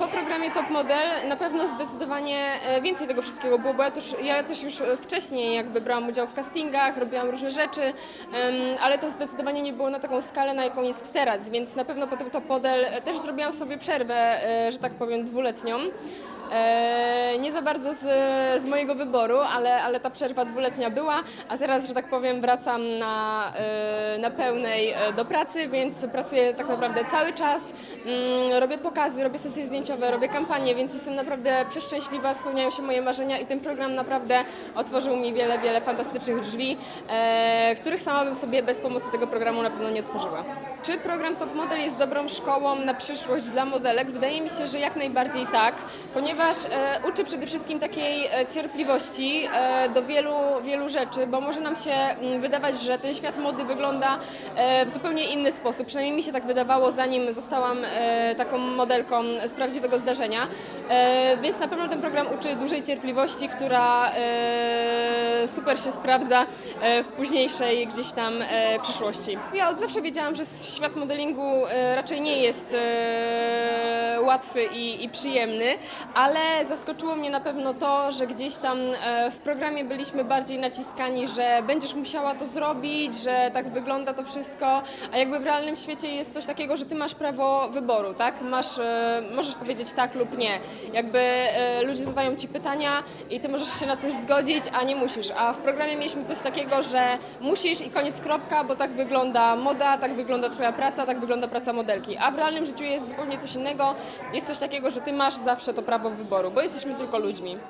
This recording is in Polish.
Po programie Top Model na pewno zdecydowanie e, więcej tego wszystkiego było, bo ja też, ja też już wcześniej jakby brałam udział w castingach, robiłam różne rzeczy, ale to zdecydowanie nie było na taką skalę, na jaką jest teraz, więc na pewno po tym Top Model też zrobiłam sobie przerwę, e, że tak powiem, dwuletnią. E, Nie za bardzo z, z mojego wyboru, ale, ale ta przerwa dwuletnia była, a teraz, że tak powiem, wracam na, e, na pełnej e, do pracy, więc pracuję tak naprawdę cały czas. Mm, Robię pokazy, robię sesje zdjęciowe, robię kampanie, więc jestem naprawdę przeszczęśliwa, spełniają się moje marzenia i ten program naprawdę otworzył mi wiele, wiele fantastycznych drzwi, e, których sama bym sobie bez pomocy tego programu na pewno nie otworzyła. Czy program Top Model jest dobrą szkołą na przyszłość dla modelek? Wydaje mi się, że jak najbardziej tak, ponieważ e, uczy przede wszystkim takiej e, cierpliwości e, do wielu, wielu rzeczy, bo może nam się mm, wydawać, że ten świat mody wygląda e, w zupełnie inny sposób. Przynajmniej mi się tak wydawało, zanim zostałam e, taką modelką z prawdziwego zdarzenia. E, Więc na pewno ten program uczy dużej cierpliwości, która e, super się sprawdza e, w późniejszej gdzieś tam e, przyszłości. Ja od zawsze wiedziałam, że świat modelingu e, raczej nie jest e, łatwy i, i przyjemny, ale zaskoczyło mnie na pewno to, że gdzieś tam e, w programie byliśmy bardziej naciskani, że będziesz musiała to zrobić, że tak wygląda to wszystko, a jakby w realnym świecie jest coś takiego, że ty masz prawo wyboru, tak? Masz, e, możesz powiedzieć tak lub nie. Jakby e, ludzie zadają ci pytania i ty możesz się na coś zgodzić, a nie musisz. A w programie mieliśmy coś takiego, że musisz i koniec kropka, bo tak wygląda moda, tak wygląda twoja praca, tak wygląda praca modelki. A w realnym życiu jest zupełnie coś innego. Jest coś takiego, że ty masz zawsze to prawo wyboru, bo jesteśmy tylko ludźmi.